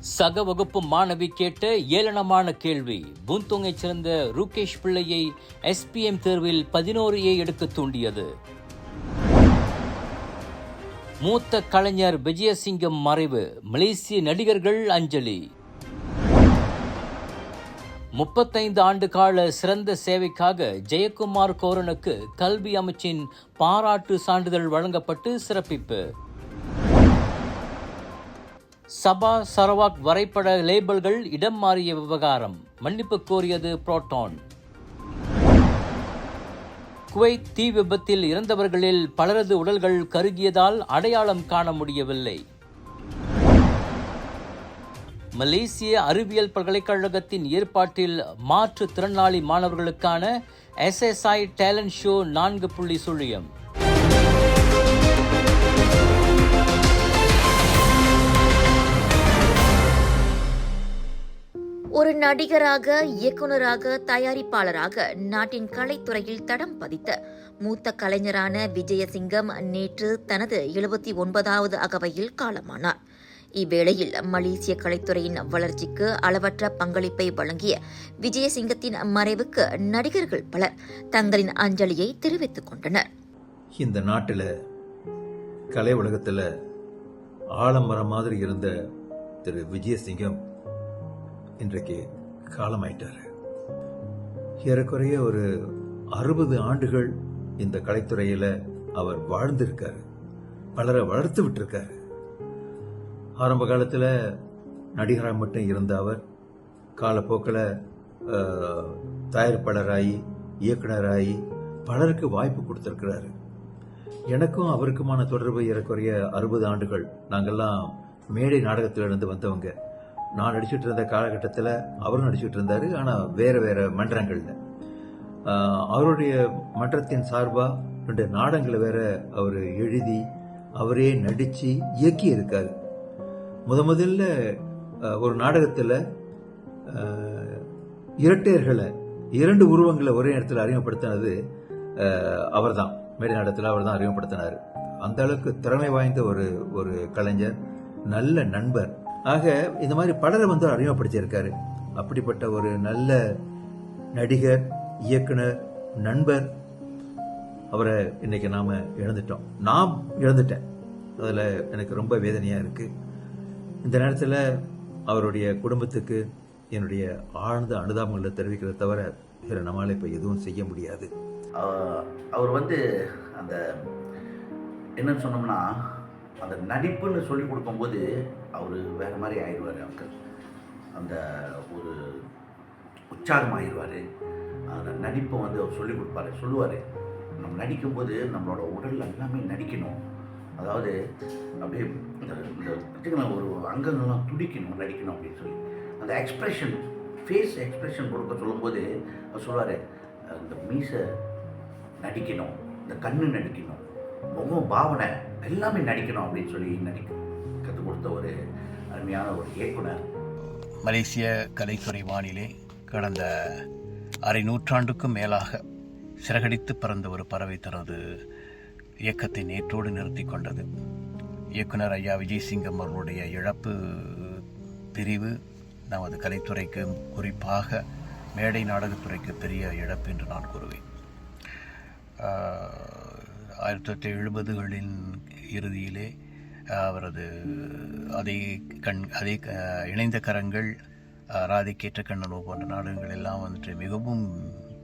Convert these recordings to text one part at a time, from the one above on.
சக வகுப்பு மாணவி கேட்ட ஏளனமான கேள்வி. பூந்தோங்கைச் சேர்ந்த ரூகேஷ் பிள்ளையை எஸ்பிஎம் தேர்வில் பதினோரு ஏ எடுக்க தூண்டியது. மூத்த கலைஞர் விஜயசிங்கம் மறைவு. மலேசிய நடிகர்கள் அஞ்சலி. முப்பத்தைந்து ஆண்டு கால சிறந்த சேவைக்காக ஜெயக்குமார் கோரனுக்கு கல்வி அமைச்சின் பாராட்டு சான்றிதழ் வழங்கப்பட்டு சிறப்பிப்பு. சபா சரவாக் வரைபட லேபிள்கள் இடம் மாறிய விவகாரம். மன்னிப்பு கோரியது புரோட்டான். குவைத் தீ விபத்தில் இறந்தவர்களில் பலரது உடல்கள் கருகியதால் அடையாளம் காண முடியவில்லை. மலேசிய அறிவியல் பல்கலைக்கழகத்தின் ஏற்பாட்டில் மாற்றுத்திறனாளி மாணவர்களுக்கான எஸ்எஸ்ஐ டேலண்ட் ஷோ நான்கு புள்ளி சுழியம். ஒரு நடிகராக இயக்குனராக தயாரிப்பாளராக நாட்டின் கலைத்துறையில் தடம் பதித்த மூத்த கலைஞரான விஜயசிங்கம் நேற்று தனது எழுபத்தி ஒன்பதாவது அகவையில் காலமானார். இவ்வேளையில் மலேசிய கலைத்துறையின் வளர்ச்சிக்கு அளவற்ற பங்களிப்பை வழங்கிய விஜயசிங்கத்தின் மறைவுக்கு நடிகர்கள் பலர் தங்களின் அஞ்சலியை தெரிவித்துக் கொண்டனர். இந்த நாட்டில் கலை உலகத்தில் ஆலமரம் மாதிரி இருந்த திரு விஜயசிங்கம் இன்றைக்கு காலமாயிட்டார். ஏறக்குறைய ஒரு அறுபது ஆண்டுகள் இந்த கலைத்துறையில் அவர் வாழ்ந்திருக்கார். பலரை வளர்த்து விட்டுருக்கார். ஆரம்ப காலத்தில் நடிகராக மட்டும் இருந்த அவர் காலப்போக்கில் தயாரிப்பாளராகி இயக்குனராகி பலருக்கு வாய்ப்பு கொடுத்துருக்கிறாரு. எனக்கும் அவருக்குமான தொடர்பு ஏறக்குறைய அறுபது ஆண்டுகள். நாங்கெல்லாம் மேடை நாடகத்திலிருந்து வந்தவங்க. நான் நடிச்சுட்டு இருந்த காலகட்டத்தில் அவரும் நடிச்சுட்டு இருந்தார் ஆனால் வேறு வேறு மன்றங்களில். அவருடைய மன்றத்தின் சார்பாக ரெண்டு நாடகங்களை வேற அவர் எழுதி அவரே நடித்து இயக்கி இருக்கார் முத முதல்ல ஒரு நாடகத்தில் இரட்டையர்களை இரண்டு உருவங்களை ஒரே நேரத்தில் அறிமுகப்படுத்தினது அவர்தான். மேடை நாடகத்தில் அவர் தான் அறிமுகப்படுத்தினார். அந்த அளவுக்கு திறமை வாய்ந்த ஒரு ஒரு கலைஞர் நல்ல நண்பர். ஆக இந்த மாதிரி பலரை வந்து அறிமுகப்படுத்தியிருக்காரு. அப்படிப்பட்ட ஒரு நல்ல நடிகர் இயக்குனர் நண்பர் அவரை இன்னைக்கு நாம் இழந்துட்டோம். நான் இழந்துட்டேன். அதில் எனக்கு ரொம்ப வேதனையாக இருக்குது இந்த நேரத்தில் அவருடைய குடும்பத்துக்கு என்னுடைய ஆழ்ந்த அனுதாபங்களை தெரிவிக்கிறத தவிர வேறு நம்மளால் இப்போ எதுவும் செய்ய முடியாது. அவர் வந்து அந்த என்னன்னு சொன்னோம்னா அந்த நடிப்புன்னு சொல்லி கொடுக்கும்போது அவர் வேறு மாதிரி ஆயிடுவார் அங்கிள் அந்த ஒரு உற்சாகம் ஆயிடுவார் அந்த நடிப்பை வந்து அவர் சொல்லிக் கொடுப்பாரு. சொல்லுவார் நம்ம நடிக்கும்போது நம்மளோட உடல் எல்லாமே நடிக்கணும். அதாவது அப்படியே இந்த இந்த ஒரு அங்கங்கள்லாம் துடிக்கணும் நடிக்கணும் அப்படின்னு சொல்லி. அந்த எக்ஸ்ப்ரெஷன் ஃபேஸ் எக்ஸ்ப்ரெஷன் கொடுக்க சொல்லும்போது அவர் சொல்லுவார் இந்த மீசை நடிக்கணும் இந்த கண்ணு நடிக்கணும் முகம் பாவனை எல்லாமே நடிக்கணும் அப்படின்னு சொல்லி நடிக்க கற்றுக் கொடுத்த ஒரு அருமையான ஒரு இயக்குனர். மலேசிய கலைத்துறை வானிலே கடந்த அரை நூற்றாண்டுக்கும் மேலாக சிறகடித்து பறந்த ஒரு பறவை தனது இயக்கத்தை நேற்றோடு நிறுத்தி கொண்டது. இயக்குனர் ஐயா விஜய் சிங்கம் அவர்களுடைய இழப்பு பிரிவு நமது கலைத்துறைக்கு குறிப்பாக மேடை நாடகத்துறைக்கு பெரிய இழப்பு என்று நான் கூறுவேன். ஆயிரத்தி தொள்ளாயிரத்தி எழுபதுகளின் இறுதியிலே அவரது அதே கண் அதே இணைந்த கரங்கள் ராதிக்கேற்ற ராதிகேற்ற கண்ணனோ போன்ற நாடகங்கள் எல்லாம் வந்துட்டு மிகவும்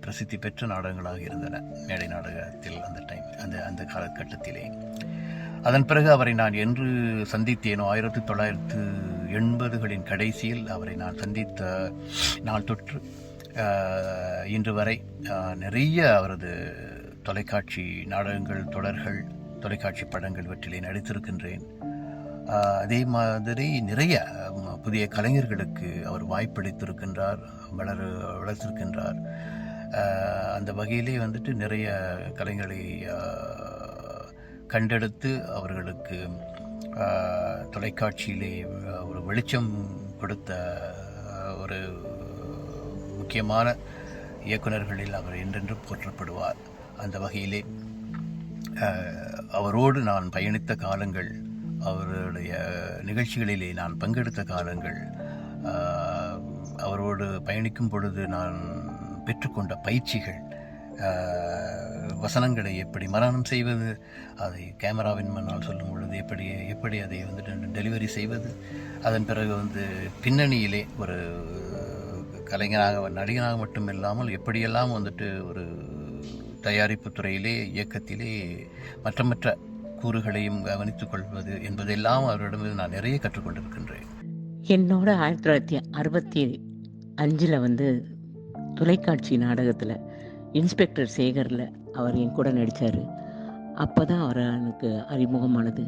பிரசித்தி பெற்ற நாடகங்களாக இருந்தன மேடை நாடகத்தில் அந்த டைம் அந்த அந்த காலகட்டத்திலே. அதன் பிறகு அவரை நான் என்று சந்தித்தேனோ ஆயிரத்தி தொள்ளாயிரத்து எண்பதுகளின் கடைசியில் அவரை நான் சந்தித்த நாள் தொற்று இன்று வரை நிறைய அவரது தொலைக்காட்சி நாடகங்கள் தொடர்கள் தொலைக்காட்சி படங்கள் இவற்றிலே நடித்திருக்கின்றேன். அதே மாதிரி நிறைய புதிய கலைஞர்களுக்கு அவர் வாய்ப்பளித்திருக்கின்றார் வளர் வளர்த்திருக்கின்றார். அந்த வகையிலே வந்துட்டு நிறைய கலைஞர்களை கண்டெடுத்து அவர்களுக்கு தொலைக்காட்சியிலே ஒரு வெளிச்சம் கொடுத்த ஒரு முக்கியமான இயக்குனர்களில் அவர் என்றென்றும் போற்றப்படுவார். அந்த வகையிலே அவரோடு நான் பயணித்த காலங்கள் அவருடைய நிகழ்ச்சிகளிலே நான் பங்கெடுத்த காலங்கள் அவரோடு பயணிக்கும் பொழுது நான் பெற்றுக்கொண்ட பயிற்சிகள் வசனங்களை எப்படி மரணம் செய்வது அதை கேமராவின் முன்னால் சொல்லும் பொழுது எப்படி எப்படி அதை வந்து டெலிவரி செய்வது அதன் பிறகு வந்து பின்னணியிலே ஒரு கலைஞராக நடிகனாக மட்டும் இல்லாமல் எப்படியெல்லாம் வந்துட்டு ஒரு தயாரிப்பு துறையிலே இயக்கத்திலே மற்ற மற்ற கூறுகளையும் கவனித்துக் கொள்வது என்பதெல்லாம் அவரிடமிருந்து நான் நிறைய கற்றுக்கொண்டிருக்கின்றேன். என்னோட ஆயிரத்தி தொள்ளாயிரத்தி அறுபத்தி அஞ்சில் வந்து தொலைக்காட்சி நாடகத்தில் இன்ஸ்பெக்டர் சேகரில் அவர் என் கூட நடித்தார் அப்போ தான் அவர் எனக்கு அறிமுகமானது.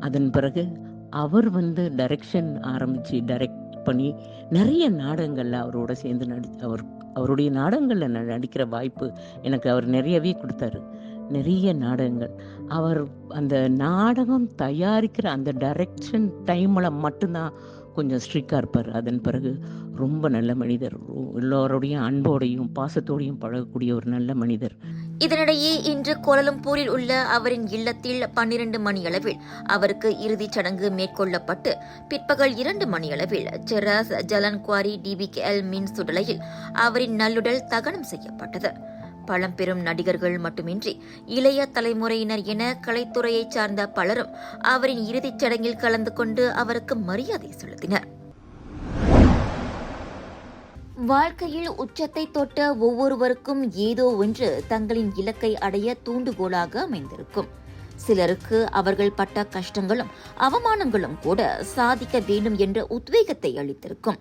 அதன் பிறகு அவர் வந்து டைரக்ஷன் ஆரம்பித்து டைரக்ட் பண்ணி நிறைய நாடகங்களில் அவரோட சேர்ந்து நடி அவர் அவருடைய நாடகங்களில் நான் நடிக்கிற வாய்ப்பு எனக்கு அவர் நிறையவே கொடுத்தாரு. நிறைய நாடகங்கள். அவர் அந்த நாடகம் தயாரிக்கிற அந்த டைரக்ஷன் டைமில் மட்டும்தான் கொஞ்சம் ஸ்ட்ரிக்டாக இருப்பார். அதன் பிறகு ரொம்ப நல்ல மனிதர். எல்லோருடைய அன்போடையும் பாசத்தோடையும் பழகக்கூடிய ஒரு நல்ல மனிதர். இதனிடையே இன்று கோலலம்பூரில் உள்ள அவரின் இல்லத்தில் பன்னிரண்டு மணியளவில் அவருக்கு இறுதிச் சடங்கு மேற்கொள்ளப்பட்டு பிற்பகல் இரண்டு மணியளவில் ஜெராஸ் ஜலன்குவாரி டிபிகேஎல் மின் சுடலையில் அவரின் நல்லுடல் தகனம் செய்யப்பட்டது. பழம்பெரும் நடிகர்கள் மட்டுமின்றி இளைய தலைமுறையினர் என கலைத்துறையைச் சார்ந்த பலரும் அவரின் இறுதிச் சடங்கில் கலந்து கொண்டு அவருக்கு மரியாதை செலுத்தினர். வாழ்க்கையில் உச்சத்தை தொட்ட ஒவ்வொருவருக்கும் ஏதோ ஒன்று தங்களின் இலக்கை அடைய தூண்டுகோலாக அமைந்திருக்கும். சிலருக்கு அவர்கள் பட்ட கஷ்டங்களும் அவமானங்களும் கூட சாதிக்க வேண்டும் என்ற உத்வேகத்தை அளித்திருக்கும்.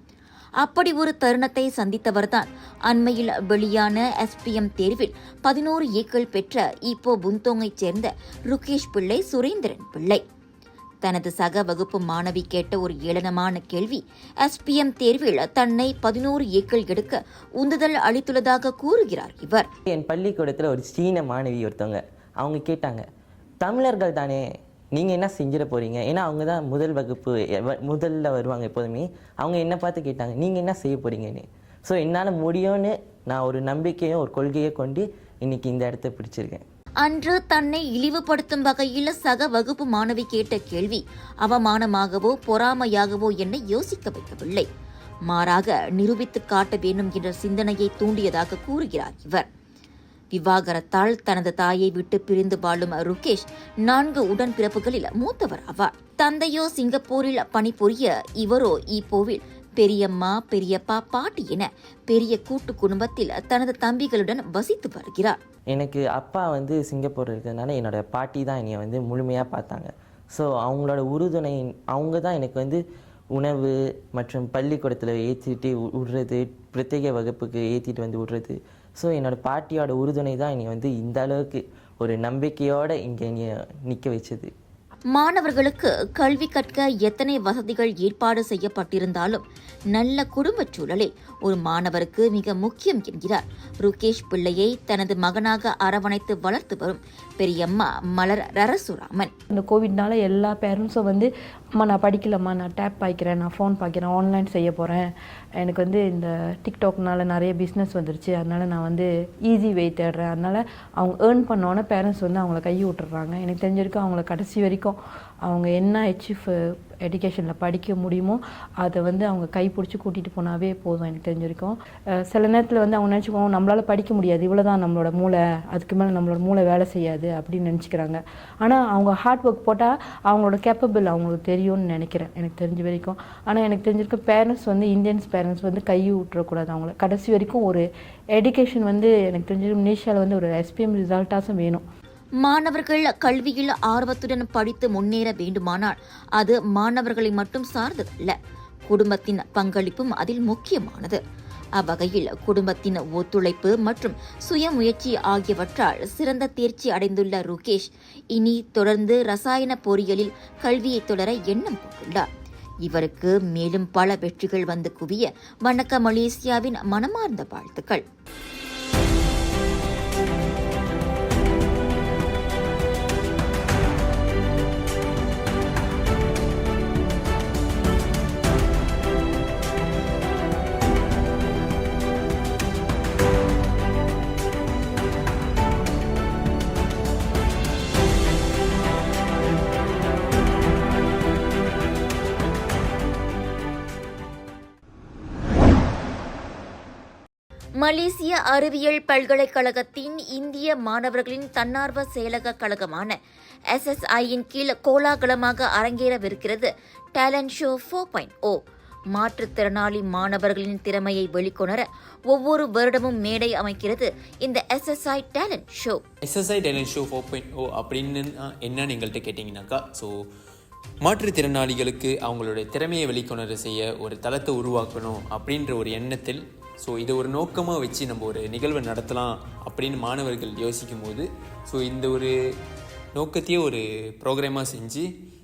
அப்படி ஒரு தருணத்தை சந்தித்தவர்தான் அண்மையில் வெளியான எஸ்பிஎம் தேர்வில் பதினோரு ஏக்கள் பெற்ற இப்போ புந்தோங்கைச் சேர்ந்த ருகேஷ் பிள்ளை சுரேந்திரன் பிள்ளை. தனது சக வகுப்பு மாணவி கேட்ட ஒரு ஏளனமான கேள்வி. எஸ்பிஎம் தேர்வில் தன்னை பதினோரு ஏக்கள் எடுக்க உந்துதல் அளித்துள்ளதாக கூறுகிறார் இவர். என் பள்ளிக்கூடத்தில் ஒரு சீன மாணவி ஒருத்தவங்க. அவங்க கேட்டாங்க தமிழர்கள் தானே நீங்கள் என்ன செஞ்சிட போகிறீங்க ஏன்னா அவங்க தான் முதல் வகுப்பு எவ- முதல்ல வருவாங்க எப்போதுமே. அவங்க என்ன பார்த்து கேட்டாங்க நீங்கள் என்ன செய்ய போகிறீங்கன்னு ஸோ என்னால் முடியும்னு நான் ஒரு நம்பிக்கையும் ஒரு கொள்கையை கொண்டு இன்றைக்கி இந்த இடத்த பிடிச்சிருக்கேன். அன்று தன்னை இழிவுபடுத்தும் வகையில் சக வகுப்பு மாணவி கேட்ட கேள்வி அவமானமாகவோ பொறாமையாகவோ என்னை யோசிக்க வைக்கவில்லை. மாறாக நிரூபித்து காட்ட வேண்டும் என்ற சிந்தனையை தூண்டியதாக கூறுகிறார் இவர். விவாகரத்தால் தனது தாயை விட்டு பிரிந்து வாழும் ருகேஷ் நான்கு உடன்பிறப்புகளில் மூத்தவர் ஆவார். தந்தையோ சிங்கப்பூரில் பணிபுரிய இவரோ ஈப்போவில் பெரியம்மா பெரியப்பா பாட்டி என பெரிய கூட்டு குடும்பத்தில் தனது தம்பிகளுடன் வசித்து வருகிறார். எனக்கு அப்பா வந்து சிங்கப்பூர் இருக்கிறதுனால என்னோட பாட்டி தான் என்னை வந்து முழுமையாக பார்த்தாங்க. ஸோ அவங்களோட உறுதுணை அவங்க தான் எனக்கு வந்து உணவு மற்றும் பள்ளிக்கூடத்தில் ஏற்றிட்டு விடுறது பிரத்யேக வகுப்புக்கு ஏற்றிட்டு வந்து விடுறது ஸோ என்னோடய பாட்டியோட உறுதுணை தான் என்னை வந்து இந்த அளவுக்கு ஒரு நம்பிக்கையோடு இங்கே என்னை நிற்க வச்சது. மாணவர்களுக்கு கல்வி கற்க எத்தனை வசதிகள் ஏற்பாடு செய்யப்பட்டிருந்தாலும் நல்ல குடும்பச் சூழலே ஒரு மாணவருக்கு மிக முக்கியம் என்கிறார். ருகேஷ் பிள்ளையை தனது மகனாக அரவணைத்து வளர்த்து வரும் பெரியம்மா மலர் ரரசுராமன். இந்த கோவிட்னால எல்லா பேரண்ட்ஸும் வந்து அம்மா நான் படிக்கலம்மா நான் டேப் பாய்க்கிறேன் நான் ஃபோன் பாய்க்கிறேன் ஆன்லைன் செய்ய போகிறேன் எனக்கு வந்து இந்த டிக்டாக்னால் நிறைய பிஸ்னஸ் வந்துருச்சு. அதனால் நான் வந்து ஈஸி வே தேடுறேன். அதனால அவங்க ஏர்ன் பண்ணோன்னே பேரண்ட்ஸ் வந்து அவங்கள கை விட்டுறாங்க எனக்கு தெரிஞ்சிருக்கும் அவங்கள கடைசி வரைக்கும் அவங்க என்ன அச்சீவ் எஜுகேஷனில் படிக்க முடியுமோ அதை வந்து அவங்க கை பிடிச்சி கூட்டிகிட்டு போனாவே போதும் எனக்கு தெரிஞ்சிருக்கும். வரைக்கும் சில நேரத்தில் வந்து அவங்க நினச்சிக்குவோம் நம்மளால் படிக்க முடியாது. இவ்வளோ தான் நம்மளோட மூளை. அதுக்கு மேலே நம்மளோட மூளை வேலை செய்யாது. அப்படின்னு நினச்சிக்கிறாங்க. ஆனால் அவங்க ஹார்ட் ஒர்க் போட்டால் அவங்களோட கேப்பபிள் அவங்களுக்கு தெரியும்னு நினைக்கிறேன். எனக்கு தெரிஞ்ச வரைக்கும். ஆனால் எனக்கு தெரிஞ்சிருக்க பேரண்ட்ஸ் வந்து இந்தியன்ஸ் பேரண்ட்ஸ் வந்து கை விட்டுறக்கூடாது அவங்கள. கடைசி வரைக்கும் ஒரு எடுகேஷன் வந்து எனக்கு தெரிஞ்சு நேஷியாவில் வந்து ஒரு எஸ்பிஎம் ரிசல்ட்டாஸும் வேணும். மாணவர்கள் கல்வியில் ஆர்வத்துடன் படித்து முன்னேற வேண்டுமானால் அது மாணவர்களை மட்டும் சார்ந்ததல்ல. குடும்பத்தின் பங்களிப்பும் அதில் முக்கியமானது. அவ்வகையில் குடும்பத்தின் ஒத்துழைப்பு மற்றும் சுயமுயற்சி ஆகியவற்றால் சிறந்த தேர்ச்சி அடைந்துள்ள ருகேஷ் இனி தொடர்ந்து ரசாயன பொறியியலில் கல்வியை தொடர எண்ணம் கொண்டுள்ளார் இவருக்கு மேலும் பல வெற்றிகள் வந்து குவிய வணக்க மலேசியாவின் மனமார்ந்த வாழ்த்துக்கள். மலேசிய அறிவியல் பல்கலைக்கழகத்தின் இந்திய மாணவர்களின் தன்னார்வ செயலக கழகமான எஸ்எஸ்ஐயின் கீழ் கோலாகலமாக அரங்கேறவிருக்கிறது talent show four point O. மாற்றுத்திறனாளி மாணவர்களின் திறமையை வெளிக்கொணர ஒவ்வொரு வருடமும் மேடை அமைக்கிறது இந்த SSI talent show. SSI talent show four point O அப்படின்னு என்னன்னு எங்கள்கிட்ட கேட்டிங்கனாக்கா ஸோ மாற்றுத்திறனாளிகளுக்கு அவங்களுடைய திறமையை வெளிக்கொணர செய்ய ஒரு தளத்தை உருவாக்கணும் அப்படின்ற ஒரு எண்ணத்தில் ஸோ இதை ஒரு நோக்கமாக வச்சு நம்ம ஒரு நிகழ்வை நடத்தலாம் அப்படின்னு மாணவர்கள் யோசிக்கும் போது ஸோ இந்த ஒரு நோக்கத்தையே ஒரு ப்ரோக்ராமாக செஞ்சு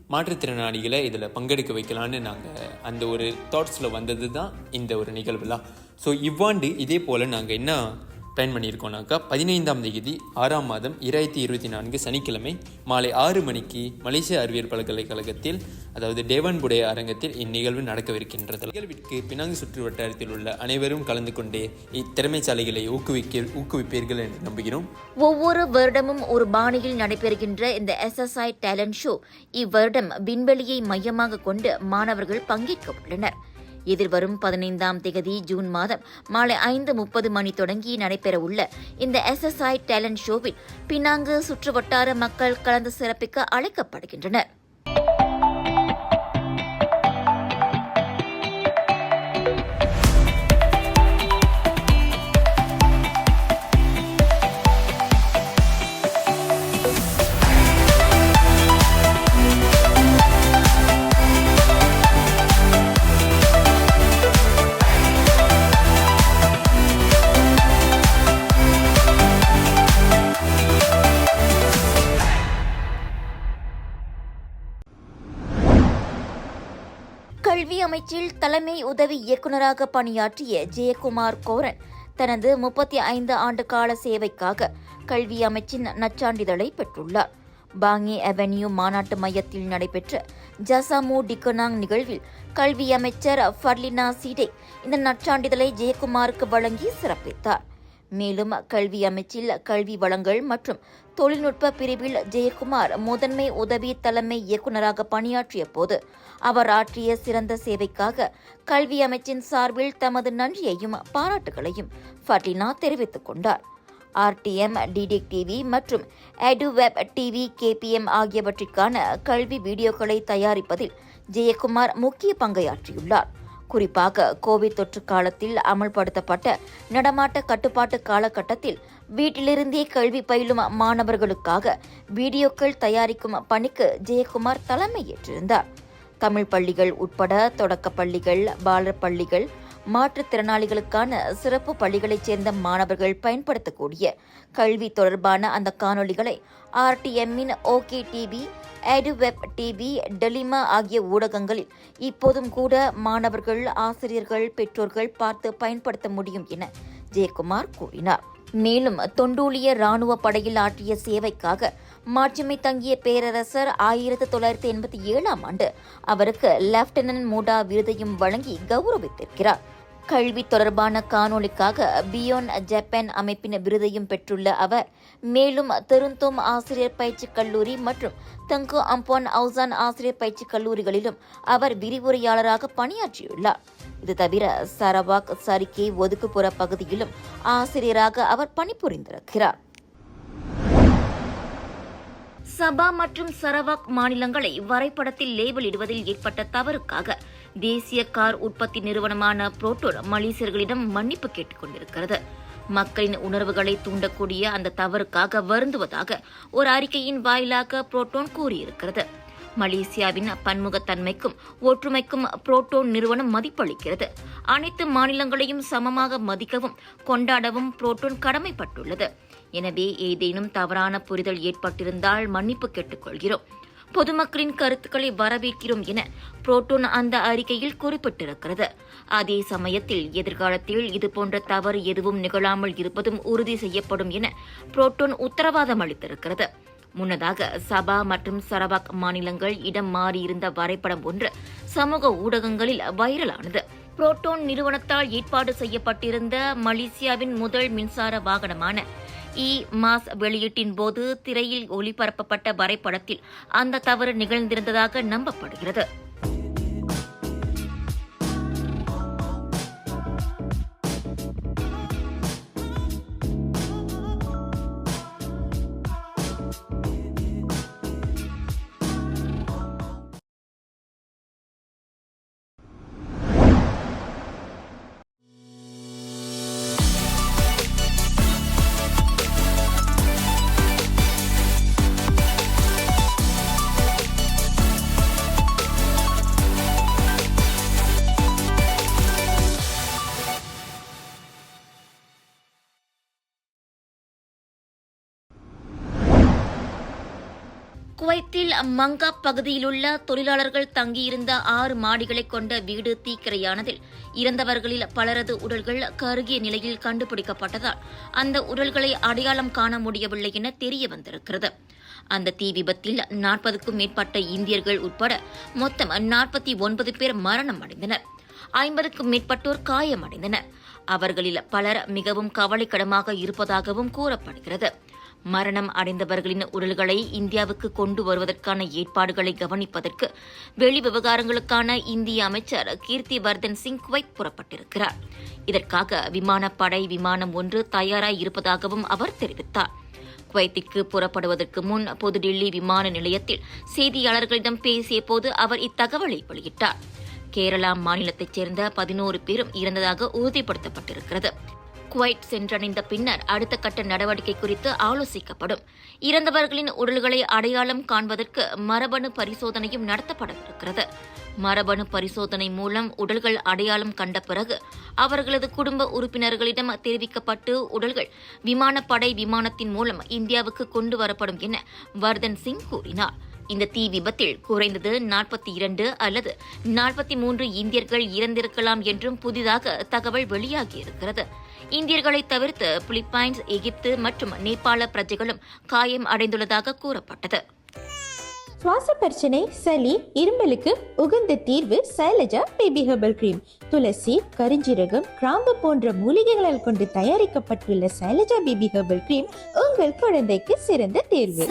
மாற்றுத்திறனாளிகளை இதில் பங்கெடுக்க வைக்கலான்னு நாங்கள் அந்த ஒரு தாட்ஸில் வந்தது தான் இந்த ஒரு நிகழ்வுலாம். ஸோ இவ்வாண்டு இதே போல் நாங்கள் என்ன பிளான் பண்ணியிருக்கோம்னாக்கா பதினைந்தாம் தேதி ஆறாம் மாதம் இராயிரத்தி இருபத்தி நான்கு சனிக்கிழமை மாலை ஆறு மணிக்கு மலேசிய அறிவியல் பல்கலைக்கழகத்தில் அதாவது டேவன்புடைய அரங்கத்தில் இந்நிகழ்வு நடக்கவிருக்கின்றது. நிகழ்விற்கு பினாங்கு சுற்று வட்டாரத்தில் உள்ள அனைவரும் கலந்து கொண்டே இத்திறமைசாலைகளை ஊக்குவிக்க ஊக்குவிப்பீர்கள் என்று நம்புகிறோம். ஒவ்வொரு வருடமும் ஒரு பாணியில் நடைபெறுகின்ற இந்த எஸ்எஸ்ஐ டேலண்ட் ஷோ இவ்வருடம் விண்வெளியை மையமாக கொண்டு மாணவர்கள் பங்கேற்க உள்ளனர் எதிர்வரும் பதினைந்தாம் திகதி ஜூன் மாதம் மாலை ஐந்து முப்பது மணி தொடங்கி நடைபெறவுள்ள இந்த எஸ்எஸ்ஐ டேலண்ட் ஷோவில் பினாங்கு சுற்றுவட்டார மக்கள் கலந்து சிறப்பிக்க அழைக்கப்படுகின்றனர். உதவி இயக்குநராக பணியாற்றிய ஜெயக்குமார் கோரன் தனது முப்பத்தி ஐந்து ஆண்டு கால சேவைக்காக கல்வி அமைச்சின் நச்சான்றிதழை பெற்றுள்ளார். பாங்கி அவென்யூ மாநாட்டு மையத்தில் நடைபெற்ற ஜசாமு டிக்கனாங் நிகழ்வில் கல்வி அமைச்சர் ஃபர்லினா சீடே இந்த நற்சான்றிதழை ஜெயக்குமாருக்கு வழங்கி சிறப்பித்தார். மேலும் கல்வி அமைச்சில் கல்வி வளங்கள் மற்றும் தொழில்நுட்ப பிரிவில் ஜெயக்குமார் முதன்மை உதவி தலைமை இயக்குநராக பணியாற்றிய போது அவர் ஆற்றிய சிறந்த சேவைக்காக கல்வி அமைச்சின் சார்பில் தமது நன்றியையும் பாராட்டுகளையும் ஃபட்டினா தெரிவித்துக் கொண்டார். ஆர்டிஎம் டிடிக் டிவி மற்றும் எடுவெப் டிவி கேபிஎம் ஆகியவற்றிற்கான கல்வி வீடியோக்களை தயாரிப்பதில் ஜெயக்குமார் முக்கிய பங்கையாற்றியுள்ளார். குறிப்பாக கோவிட் தொற்று காலத்தில் அமல்படுத்தப்பட்ட நடமாட்ட கட்டுப்பாட்டு காலகட்டத்தில் வீட்டிலிருந்தே கல்வி பயிலும் மாணவர்களுக்காக வீடியோக்கள் தயாரிக்கும் பணிக்கு ஜெயக்குமார் தலைமையேற்றிருந்தார். தமிழ் பள்ளிகள் உட்பட தொடக்கப் பள்ளிகள் பாலர் பள்ளிகள் மாற்றுத்திறனாளிகளுக்கான சிறப்பு பள்ளிகளைச் சேர்ந்த மாணவர்கள் பயன்படுத்தக்கூடிய கல்வி தொடர்பான அந்த காணொளிகளை ஆர்டிஎம்மின் ஓகே டிவி எடுவெப் டிவி டெலிமா ஆகிய ஊடகங்களில் இப்போதும் கூட மாணவர்கள் ஆசிரியர்கள் பெற்றோர்கள் பார்த்து பயன்படுத்த முடியும் என ஜெயக்குமார் கூறினார். மேலும் தொண்டூலிய ராணுவ படையில் ஆற்றிய சேவைக்காக மாட்சிமை தங்கிய பேரரசர் ஆயிரத்து தொள்ளாயிரத்தி எண்பத்தி ஏழாம் ஆண்டு அவருக்கு லெப்டினன்ட் மூடா விருதையும் வழங்கி கௌரவித்திருக்கிறார். கல்வி தொடர்பான காணொளிக்காக பியோன் ஜப்பான் அமைப்பின் விருதையும் பெற்றுள்ள அவர் மேலும் தெருந்தோம் ஆசிரியர் பயிற்சி கல்லூரி மற்றும் தங்கு அம்பான் அவுசான் ஆசிரியர் பயிற்சி கல்லூரிகளிலும் அவர் விரிவுரையாளராக பணியாற்றியுள்ளார். இது தவிர சரவாக் சரிக்கே ஒதுக்குப்புற பகுதியிலும் ஆசிரியராக அவர் பணிபுரிந்திருக்கிறார். சபா மற்றும் சரவாக் மாநிலங்களை வரைபடத்தில் லேபிளிடுவதில் ஏற்பட்ட தவறுக்காக தேசிய கார் உற்பத்தி நிறுவனமான புரோட்டோன் மலேசியர்களிடம் மன்னிப்பு கேட்டுக் கொண்டிருக்கிறது மக்களின் உணர்வுகளை தூண்டக்கூடிய அந்த தவறுக்காக வருந்துவதாக ஒரு அறிக்கையின் வாயிலாக புரோட்டோன் கூறியிருக்கிறது. மலேசியாவின் பன்முகத்தன்மைக்கும் ஒற்றுமைக்கும் புரோட்டோன் நிறுவனம் மதிப்பளிக்கிறது. அனைத்து மாநிலங்களையும் சமமாக மதிக்கவும் கொண்டாடவும் புரோட்டோன் கடமைப்பட்டுள்ளது. எனவே ஏதேனும் தவறான புரிதல் ஏற்பட்டிருந்தால் மன்னிப்பு கேட்டுக்கொள்கிறோம். பொதுமக்களின் கருத்துக்களை வரவேற்கிறோம் என புரோட்டோன் அந்த அறிக்கையில் குறிப்பிட்டிருக்கிறது. அதே சமயத்தில் எதிர்காலத்தில் இதுபோன்ற தவறு எதுவும் நிகழாமல் இருப்பதும் உறுதி செய்யப்படும் என புரோட்டோன் உத்தரவாதம் அளித்திருக்கிறது. முன்னதாக சபா மற்றும் சரவாக் மாநிலங்கள் இடம் மாறியிருந்த வரைபடம் ஒன்று சமூக ஊடகங்களில் வைரலானது. புரோட்டோன் நிறுவனத்தால் ஏற்பாடு செய்யப்பட்டிருந்த மலேசியாவின் முதல் மின்சார வாகனமான இ மாஸ் வெளியீட்டின் போது திரையில் ஒளிபரப்பப்பட்ட வரைபடத்தில் அந்த தவறு நிகழ்ந்திருந்ததாக நம்பப்படுகிறது. குவைத்தில் மங்கா பகுதியிலுள்ள தொழிலாளர்கள் தங்கியிருந்த ஆறு மாடிகளை கொண்ட வீடு தீக்கிரையானதில் இறந்தவர்களில் பலரது உடல்கள் கருகிய நிலையில் கண்டுபிடிக்கப்பட்டதால் அந்த உடல்களை அடையாளம் காண முடியவில்லை என தெரிய வந்திருக்கிறது. அந்த தீ விபத்தில் நாற்பதுக்கும் மேற்பட்ட இந்தியர்கள் உட்பட மொத்தம் நாற்பத்தி ஒன்பது பேர் மரணம் அடைந்தனர். ஐம்பதுக்கும் மேற்பட்டோர் காயமடைந்தனர். அவர்களில் பலர் மிகவும் கவலைக்கிடமாக இருப்பதாகவும் கூறப்படுகிறது. மரணம் அடைந்தவர்களின் உடல்களை இந்தியாவுக்கு கொண்டு வருவதற்கான ஏற்பாடுகளை கவனிப்பதற்கு வெளி விவகாரங்களுக்கான இந்திய அமைச்சர் கீர்த்தி வர்தன் சிங் குவைத் புறப்பட்டிருக்கிறார். இதற்காக விமானப்படை விமானம் ஒன்று தயாராய் இருப்பதாகவும் அவர் தெரிவித்தார். குவைத்திற்கு புறப்படுவதற்கு முன் புதுடில்லி விமான நிலையத்தில் செய்தியாளர்களிடம் பேசிய போது அவர் இத்தகவலை வெளியிட்டார். கேரளா மாநிலத்தைச் சேர்ந்த பதினோரு பேரும் இறந்ததாக உறுதிப்படுத்தப்பட்டிருக்கிறது. குவைட் சென்றடைந்த பின்னர் அடுத்த கட்ட நடவடிக்கை குறித்து ஆலோசிக்கப்படும். இறந்தவர்களின் உடல்களை அடையாளம் காண்பதற்கு மரபணு பரிசோதனையும் நடத்தப்படவிருக்கிறது. மரபணு பரிசோதனை மூலம் உடல்கள் அடையாளம் கண்ட பிறகு அவர்களது குடும்ப உறுப்பினர்களிடம் தெரிவிக்கப்பட்டு உடல்கள் விமானப்படை விமானத்தின் மூலம் இந்தியாவுக்கு கொண்டு வரப்படும் என வர்தன் சிங் கூறினார். இந்த தீ விபத்தில் குறைந்தது நாற்பத்தி இரண்டு அல்லது நாற்பத்தி மூன்று இந்தியர்கள் இறந்திருக்கலாம் என்றும் புதிதாக தகவல் வெளியாகியிருக்கிறது. இந்தியர்களை தவிர்த்து பிலிப்பைன்ஸ் எகிப்து மற்றும் நேபாள பிரஜைகளும் காயம் அடைந்துள்ளதாக கூறப்பட்டது. சுவாச பிரச்சனை சளி இருமலுக்கு உகந்த தீர்வு சைலஜா பேபி ஹெர்பல் கிரீம். துளசி கரிஞ்சீரகம் கிராம்பு போன்ற மூலிகைகளால் கொண்டு தயாரிக்கப்பட்டுள்ள சைலஜா பேபி ஹெர்பல் கிரீம் உங்கள் குழந்தைக்கு சிறந்த தேர்வு.